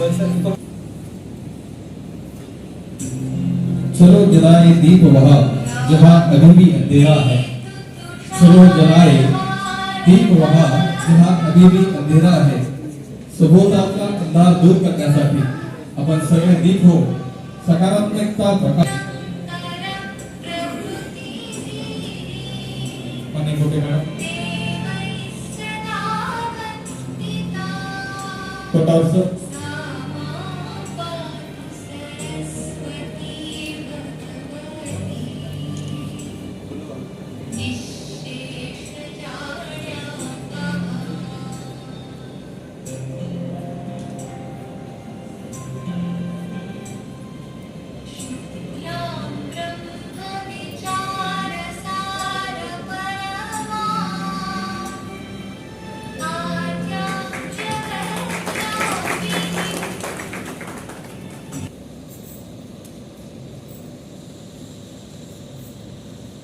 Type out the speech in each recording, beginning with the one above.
चलो जलाए दीप वहा जहाँ अभी भी अंधेरा है। चलो जलाए दीप वहा जहाँ अभी भी अंधेरा है। सभोवतालचा अंधार दूर करण्यासाठी आपण सगळे दीप हो। सकारात्मकता प्रकाश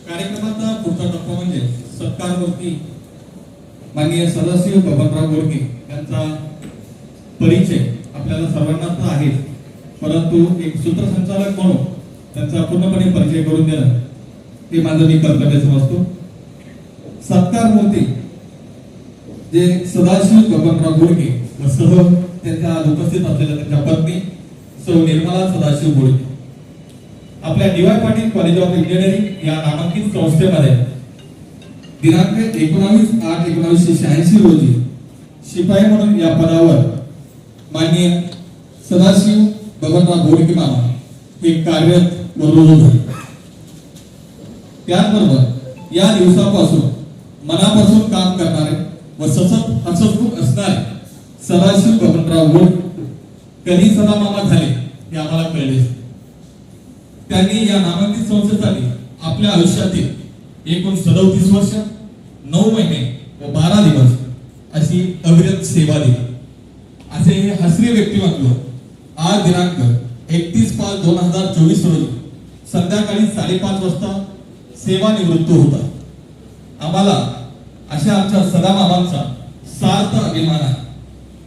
कार्यक्रमाचा पुढचा टप्पा म्हणजे सत्कारवरती माननीय सदाशिव बबनराव गोडके यांचा परिचय आपल्याला सर्वांना तर आहे परंतु एक सूत्रसंचालक म्हणून त्यांचा पूर्णपणे परिचय करून देणं हे माझं मी कर्तव्य समजतो सत्कार मूर्ती. जे सदाशिव बबनराव गोडके व सह त्यांच्या उपस्थित असलेल्या त्यांच्या पत्नी सौ निर्मला सदाशिव गोडके आपल्या DY Patil college of engineering या नामांकित संस्थेमध्ये दिनांक एकोणावीस आठ एकोणावीसशे शहाऐंशी रोजी शिपाई म्हणून या पदावर माननीय सदाशिव भगवंतराव गोडके मामा हे कार्यरत व झाले. त्याचबरोबर या दिवसापासून मनापासून काम करणारे व सतत हसतमुख असणारे सदाशिव भगवंतराव गोडके कधी सदा मामा झाले हे आम्हाला कळले. त्यांनी या नामांकित संस्थेसाठी आपल्या आयुष्यातील एकूण सदोतीस वर्ष नऊ महिने व बारा दिवस अशी अविरत सेवा दिली. असे हे हसरी व्यक्तिमत्व आज दिनांक एकतीस पाच दोन हजार चोवीस रोजी संध्याकाळी साडेपाच वाजता सेवानिवृत्त होता आम्हाला अशा आमच्या सदामामांचा सार्थ अभिमान आहे.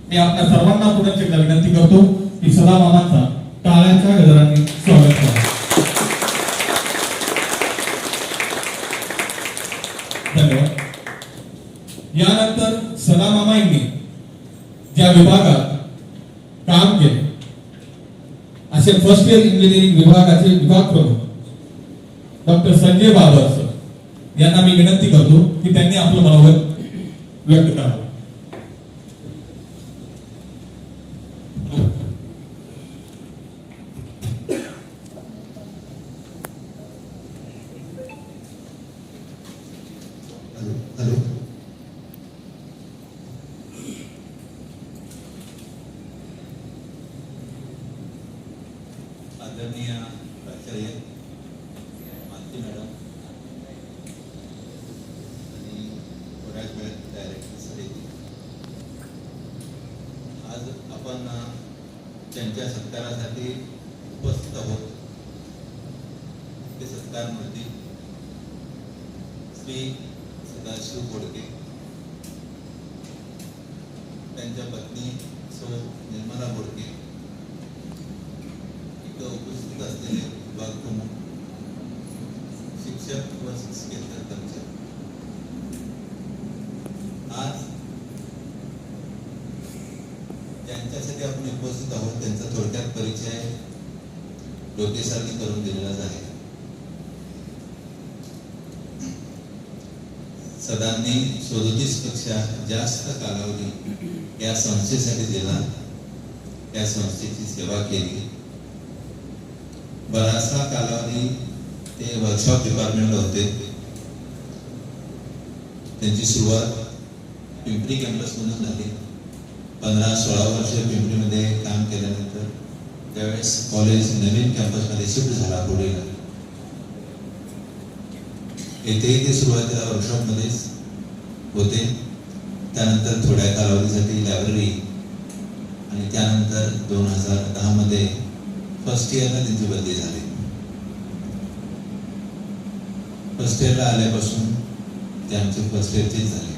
मी आपल्या सर्वांना पुन्हा विनंती करतो की सदामामांचा टाळ्यांच्या गजरांनी स्वागत करा धन्यवाद यानंतर सदामामा यांनी या विभागात काम केले. असे फर्स्ट इयर इंजिनिअरिंग विभागाचे विभाग प्रमुख डॉक्टर संजय बाबर सर यांना मी विनंती करतो की त्यांनी आपलं मनोगत व्यक्त करावं हॅलो हॅलो आदरणीय प्राचार्य मालती मॅडम आणि थोड्याच वेळात डायरेक्टर सर येतील आज आपण अ, त्यांच्या सत्कारासाठी उपस्थित आहोत ते सत्कार मूर्ती श्री सदाशिव बोडके. त्यांच्या पत्नी सौ निर्मला बोडके. इथं उपस्थित असलेले विभाग प्रमुख शिक्षक व शिक्षकेतर कर्मचारी. आज ज्यांच्यासाठी आपण उपस्थित आहोत. त्यांचा थोडक्यात परिचय डोकेसारखी करून दिलेलाच आहे. सदांनी सदोतीसपेक्षा जास्त कालावधी या संस्थेसाठी दिला. या संस्थेची सेवा केली. बराचसा कालावधी ते वर्कशॉप डिपार्टमेंटला होते. त्यांची सुरुवात पिंपरी कॅम्पसमधून झाली. पंधरा सोळा वर्ष पिंपरीमध्ये काम केल्यानंतर त्यावेळेस कॉलेज नवीन कॅम्पसमध्ये शिफ्ट झाला पुढे. येथेही ते सुरुवातीला वर्कशॉपमध्येच होते. त्यानंतर थोड्या कालावधीसाठी लायब्ररी आणि त्यानंतर दोन हजार दहामध्ये फर्स्ट इयरला त्यांची बदली झाली. फर्स्ट इयरला आल्यापासून ते आमचे फर्स्ट इयरचेच झाले.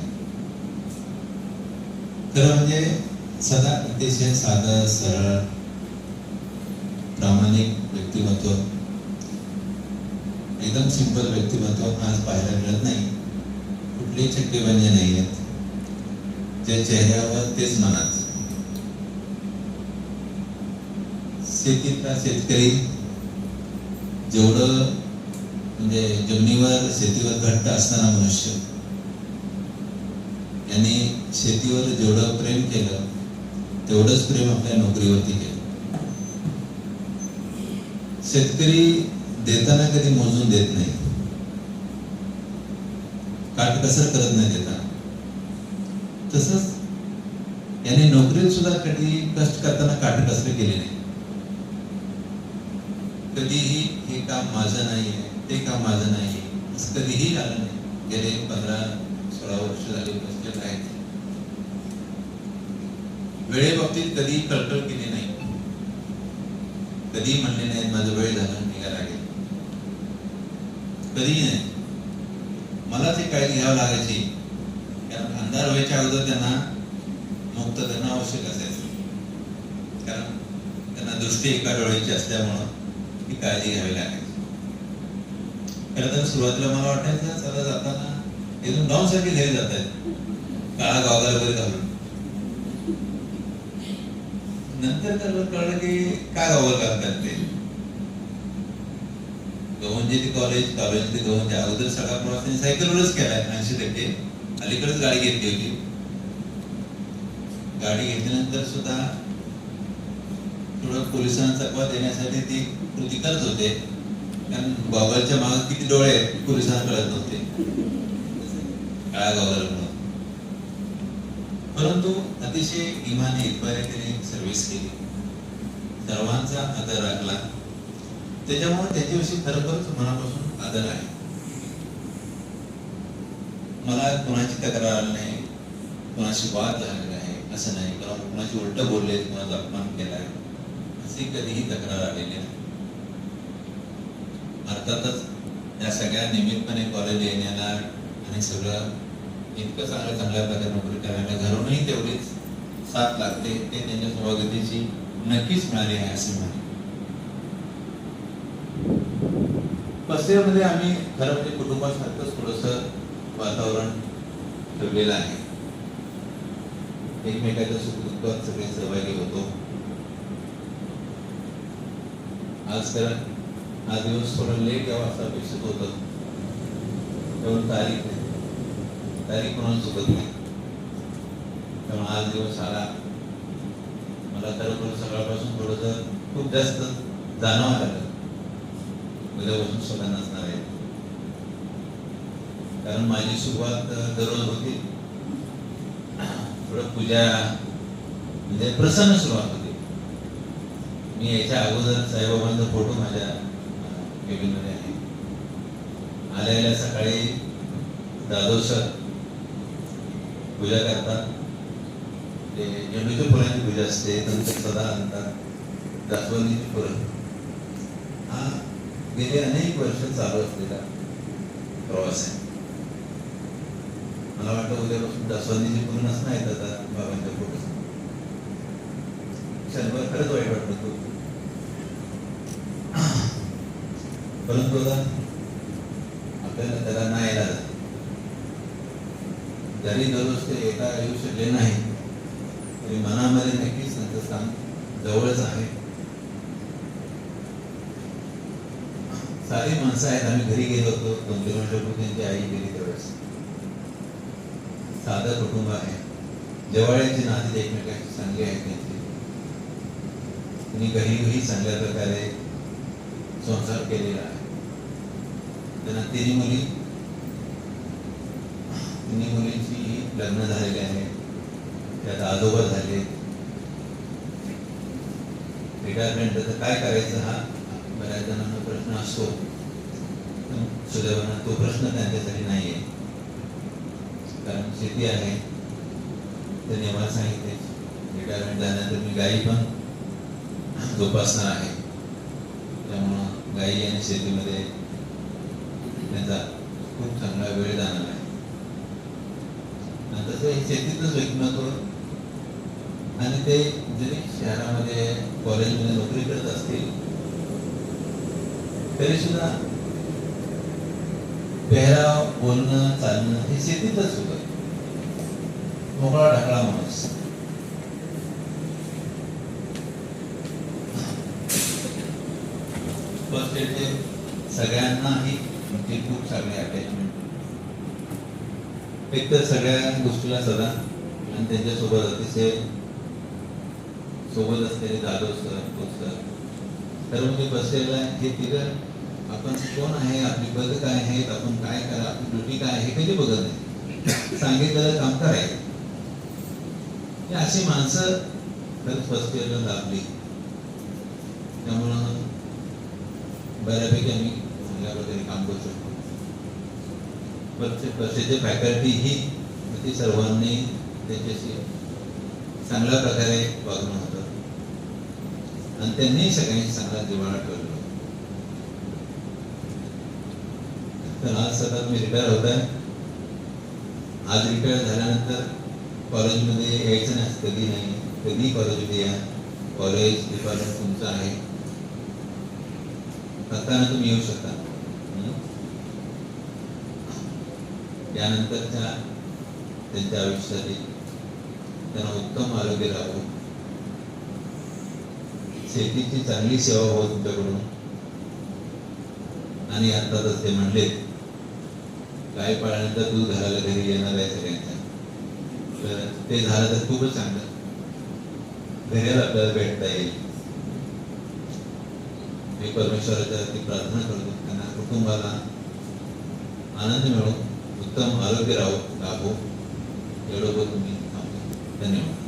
खरं म्हणजे सदा अतिशय साधं सरळ प्रामाणिक व्यक्तिमत्व एकदम सिंपल व्यक्तिमत्व आज पाहायला मिळत नाही. कुठली चक्रीबंदी नाही आहेत. जे चेहऱ्यावर तेच मनात. शेतीतला शेतकरी जेवढं म्हणजे जमिनीवर शेतीवर घट्ट असताना मनुष्य यांनी शेतीवर जेवढं प्रेम केलं तेवढंच प्रेम आपल्या नोकरीवरती केलं. शेतकरी देताना कधी मोजून देत नाही. काटकसर करत नाही देताना. तसंच याने नोकरीत सुद्धा कधी कष्ट करताना काटकसर केली नाही. कधीही हे काम माझं नाही ते काम माझं नाही आहे असं कधीही आलं नाही. गेले पंधरा सोळा वर्ष झाले बसलेत आहेत. वेळेबाबतीत कधी कळकळ केली नाही. कधी म्हणले नाहीत माझा वेळ झाला निघायला लागेल. कधीही नाही. मला ते काळजी घ्यावं लागायची. कारण अंधार व्हायच्या अगोदर त्यांना मुक्त करणं आवश्यक असायचं. कारण त्यांना दृष्टी एका डोळ्याची असल्यामुळं ही काळजी घ्यावी लागायची. खरं तर सुरुवातीला मला वाटायचं चला जाताना इथून डाऊन सारखे घरी जात आहेत काळा गावगार वगैरे घालून. नंतर तर कळलं की काय गावगार घालतात ते? गव्हनजे ते कॉलेज कॉलेज ते गव्हनचे अगोदर सगळा प्रवास त्यांनी सायकलवरच केलाय ऐंशी टक्के. अलीकडेच गाडी घेतली होती. गाडी घेतल्यानंतर सुद्धा थोडं पोलिसांना चकवा देण्यासाठी ती कृती करत होते. कारण गॉगलच्या मागे किती डोळे पोलिसांना कळत नव्हते. काळा गावाला परंतु अतिशय इमाने इतबारे तिने सर्व्हिस केली. सर्वांचा आदर राखला. त्याच्यामुळे त्याच्याविषयी खरोखरच मनापासून आदर आहे. मला कोणाची तक्रार आली नाही कोणाशी वाद झालेला आहे असं नाही. किंवा कोणाची उलट बोलले कोणाचा अपमान केलाय अशी कधीही तक्रार आलेली नाही. अर्थातच या सगळ्या नियमितपणे कॉलेज येण्याला आणि सगळं इतकं चांगलं चांगल्या प्रकारे नोकरी करायला घरूनही तेवढीच साथ लागते ते त्यांच्या सभागतीची नक्कीच मिळाली आहे असे म्हणे पस्तेमध्ये आम्ही खरं म्हणजे कुटुंबासारखंच थोडंसं वातावरण ठेवलेलं आहे. एकमेकाच्या सुखदुःखात सगळे सहभागी होतो. आज तर हा दिवस थोडं लेट यावा असं अपेक्षित होत. तेवढं तारीख तारीख म्हणून चुकत नाही. त्यामुळे आज दिवस आला. मला खरोखर सकाळपासून थोडंसं खूप जास्त जाणवायला लागलं. उद्यापासून स्वतः नसणार आहे. कारण माझी सुरुवात दररोज होती. थोडं पूजा म्हणजे प्रसन्न सुरुवात होती. मी याच्या अगोदर साईबाबांचा फोटो माझ्या केबिनमध्ये आहे. आल्या आल्या सकाळी दादो सर पूजा करतात. ते झेंडूच्या फुलांची पूजा असते नंतर सदा आणतात. जास्वंदीची फुलं हा गेले अनेक वर्ष चालू असलेला प्रवास आहे मला वाटतं उद्यापासून जास्वंदीची पूर्णच नसणं येत आता बाबांच्या फोटो क्षणभर खरंच वाईट वाटत होतो परंतु आपल्याला त्याला नाही यायला जरी दररोज ते येता येऊ शकले नाही तरी मनामध्ये नक्कीच त्यांचं स्थान जवळच आहे सारी माणसं आहेत आम्ही घरी गेलो होतो दोन तीन वर्षापूर्वी त्यांची आई गेली त्यावेळेस साधं कुटुंब आहे जवळची नाती एकमेकांची चांगली आहेत त्यांची त्यांनी घरीही चांगल्या प्रकारे संसार केलेला आहे त्यांना तिन्ही मुली तिन्ही मुलींची लग्न झालेली आहे त्यात आजोबा झाले रिटायरमेंट तर काय करायचं हा बऱ्याच जणांना प्रश्न असतो. पण सुदैवानं तो प्रश्न त्यांच्यासाठी नाही आहे कारण शेती आहे. त्यांनी आम्हाला सांगितले रिटायरमेंट झाल्यानंतर मी गाई पण जोपासणार आहे. त्यामुळं गाई आणि शेतीमध्ये त्यांचा खूप चांगला वेळ जाणार आहे. तसं हे शेतीतच व्यक्तिमत्व आणि ते जरी शहरामध्ये कॉलेजमध्ये नोकरी करत असतील तरी सुद्धा पेहराव बोलणं चालणं हे शेतीतच होत. मोकळा ढाकळा माणूस. फर्स्ट एडचे सगळ्यांनाही म्हणजे खूप चांगले अटॅचमेंट एक तर सगळ्या गोष्टीला सदा आणि त्यांच्यासोबत अतिशय सोबत असलेले जाधव सर खोत सर तर म्हणजे बसलेला हे तिघं आपण कोण आहे आपली पद काय आहेत आपण काय करा आपली ड्युटी काय आहे कधी बघत नाही. सांगितलेलं काम करायचं अशी माणसं खरंच फर्स्ट इयरला लाभली त्यामुळं बऱ्यापैकी आम्ही चांगल्या प्रकारे काम करू शकतो. प्रत्येक वर्षाचे फॅकल्टी ही ती सर्वांनी त्याच्याशी चांगल्या प्रकारे वागणं होतं. आणि त्यांनी सगळ्यांनी चांगला दिवाळा ठेवला. तर आज सतत मी रिटायर होत आहे आज रिटायर झाल्यानंतर कॉलेजमध्ये यायचं नाही कधी नाही कधी कॉलेजमध्ये या कॉलेज डिपार्टमेंट तुमचं आहे. करताना तुम्ही येऊ शकता. त्यानंतरच्या त्यांच्या आयुष्यासाठी त्यांना उत्तम आरोग्य लाभो शेतीची चांगली सेवा हो तुमच्याकडून. आणि आता ते म्हणले गाय पाळल्यानंतर दूध घालायला घरी येणार आहे सगळ्यांच्या तर ते झालं तर खूपच चांगलं. घरी आपल्याला भेटता येईल. मी परमेश्वराच्या ती प्रार्थना करतो. त्यांना कुटुंबाला आनंद मिळो. उत्तम आरोग्य राहो लाभो एवढं बोलून मी थांबतो. धन्यवाद.